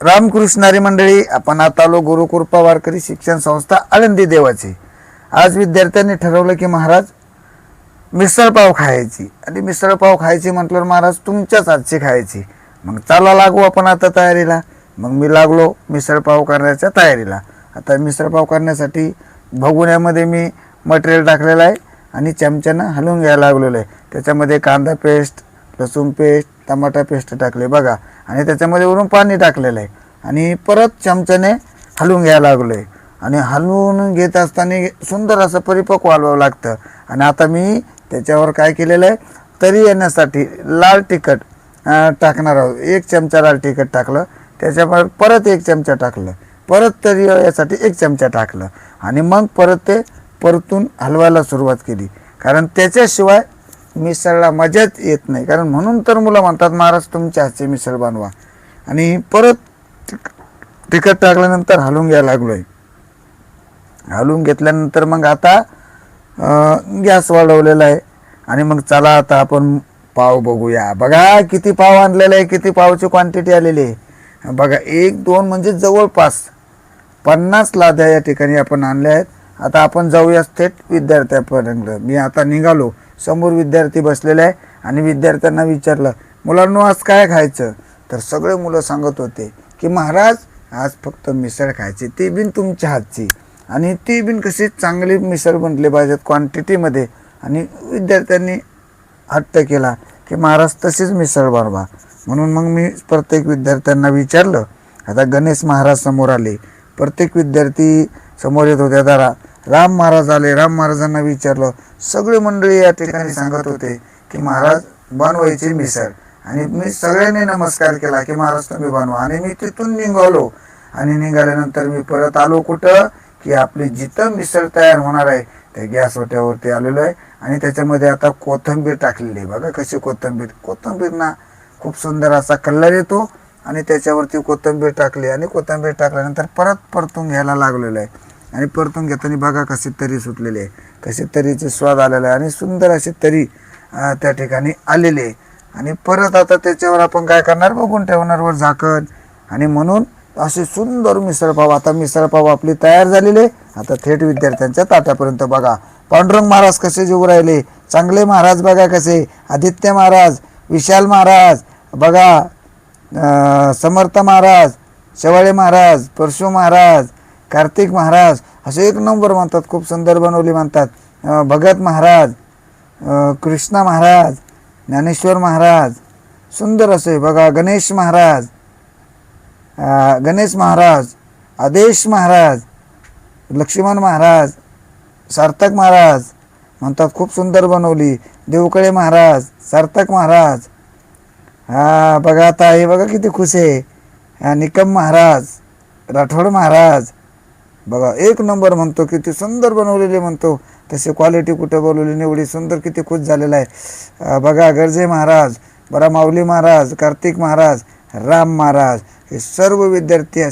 रामकृष्णारी मंडळी आपण आता आलो गुरुकृपा वारकरी शिक्षण संस्था आळंदी देवाची. आज विद्यार्थ्यांनी ठरवलं की महाराज मिसळपाव खायची. आणि मिसळपाव खायची म्हटल्यावर महाराज तुमच्याच आजची खायची. मग चला लागू आपण आता तयारीला. मग मी लागलो मिसळपाव करण्याच्या तयारीला. आता मिसळपाव करण्यासाठी भगुण्यामध्ये मी मटेरियल टाकलेलं आहे आणि चमच्यानं हलवून घ्यायला लागलेलं आहे. त्याच्यामध्ये कांदा पेस्ट लसूण पेस्ट टमाटा पेस्ट टाकले बघा. आणि त्याच्यामध्ये वरून पाणी टाकलेलं आहे. आणि परत चमच्याने हलवून घ्यायला लागलो आहे आणि हलवून घेत असताना सुंदर असं परिपक्व हलवावं लागतं. आणि आता मी त्याच्यावर काय केलेलं आहे? तरी येण्यासाठी लाल तिखट टाकणार आहोत. एक चमचा लाल तिखट टाकलं. त्याच्यावर परत एक चमचा टाकलं. परत तरी यासाठी एक चमचा टाकलं. आणि मग परत ते परतून हलवायला सुरुवात केली. कारण त्याच्याशिवाय मिसळला मजाच येत नाही. कारण म्हणून तर मुलं म्हणतात महाराज तुमच्या हातचे मिसळ बनवा. आणि परत तिखट टाकल्यानंतर हलवून घ्यायला लागलो आहे हलवून घेतल्यानंतर मग आता गॅस वाढवलेला आहे. आणि मग चला आता आपण पाव बघूया. बघा किती पाव आणलेला आहे किती पावची क्वांटिटी आलेली आहे. बघा एक दोन म्हणजे जवळपास पन्नास लाद्या या ठिकाणी आपण आणल्या आहेत. आता आपण जाऊया थेट विद्यार्थ्यापर्यंत. मी आता निघालो. समोर विद्यार्थी बसलेले आहे आणि विद्यार्थ्यांना विचारलं मुलांनो आज काय खायचं? तर सगळे मुलं सांगत होते की महाराज आज फक्त मिसळ खायची ती बिन तुमच्या हातची. आणि ती बिन कशी चांगली मिसळ बनली पाहिजेत क्वांटिटीमध्ये आणि विद्यार्थ्यांनी हट्ट केला की महाराज तशीच मिसळ बनवा. म्हणून मग मी प्रत्येक विद्यार्थ्यांना विचारलं. आता गणेश महाराज समोर आले. प्रत्येक विद्यार्थी समोर येत होते आता राम महाराज आले राम महाराजांना विचारलं. सगळे मंडळी या ठिकाणी सांगत होते की महाराज बनवायचे मिसळ. आणि मी सगळ्यांनी नमस्कार केला की महाराज तुम्ही बनवा. आणि मी तिथून निघालो. आणि निघाल्यानंतर मी परत आलो कुठं? की आपली जिथं मिसळ तयार होणार आहे त्या गॅस ओट्यावरती आलेलो आहे. आणि त्याच्यामध्ये आता कोथिंबीर टाकलेली आहे. बघा कशी कोथिंबीर. कोथिंबीर ना खूप सुंदर असा कलर येतो. आणि त्याच्यावरती कोथिंबीर टाकली. आणि कोथिंबीर टाकल्यानंतर परत परतून घ्यायला लागलेलं आहे. आणि परतून घेताना बघा कसे तरी सुटलेले आहे. कसे तरीचे स्वाद आलेला आहे आणि सुंदर असे तरी त्या ठिकाणी आलेले आहे. आणि परत आता त्याच्यावर आपण काय करणार? बघून ठेवणार वर झाकण. आणि म्हणून असे सुंदर मिसळपाव आता मिसळपाव आपली तयार झालेले आहे. आता थेट विद्यार्थ्यांच्या ताट्यापर्यंत बघा. पांडुरंग महाराज कसे जेऊ राहिले? चांगले महाराज बघा कसे. आदित्य महाराज विशाल महाराज बघा समर्थ महाराज शेवाळे महाराज परशु महाराज कार्तिक महाराज असे एक नंबर म्हणतात खूप सुंदर बनवली म्हणतात. भगत महाराज कृष्णा महाराज ज्ञानेश्वर महाराज सुंदर असे बघा गणेश महाराज गणेश महाराज आदेश महाराज लक्ष्मण महाराज सार्थक महाराज म्हणतात खूप सुंदर बनवली. देवकळे महाराज सार्थक महाराज. हा बघा आता हे बघा किती खुश आहे. निकम महाराज राठोड महाराज बघा एक नंबर म्हणतो किती सुंदर बनवलेले म्हणतो. तसे क्वालिटी कुठे बनवली एवढी सुंदर किती खुश झालेला आहे. बघा गर्जे महाराज बरा माऊली महाराज कार्तिक महाराज राम महाराज हे सर्व विद्यार्थी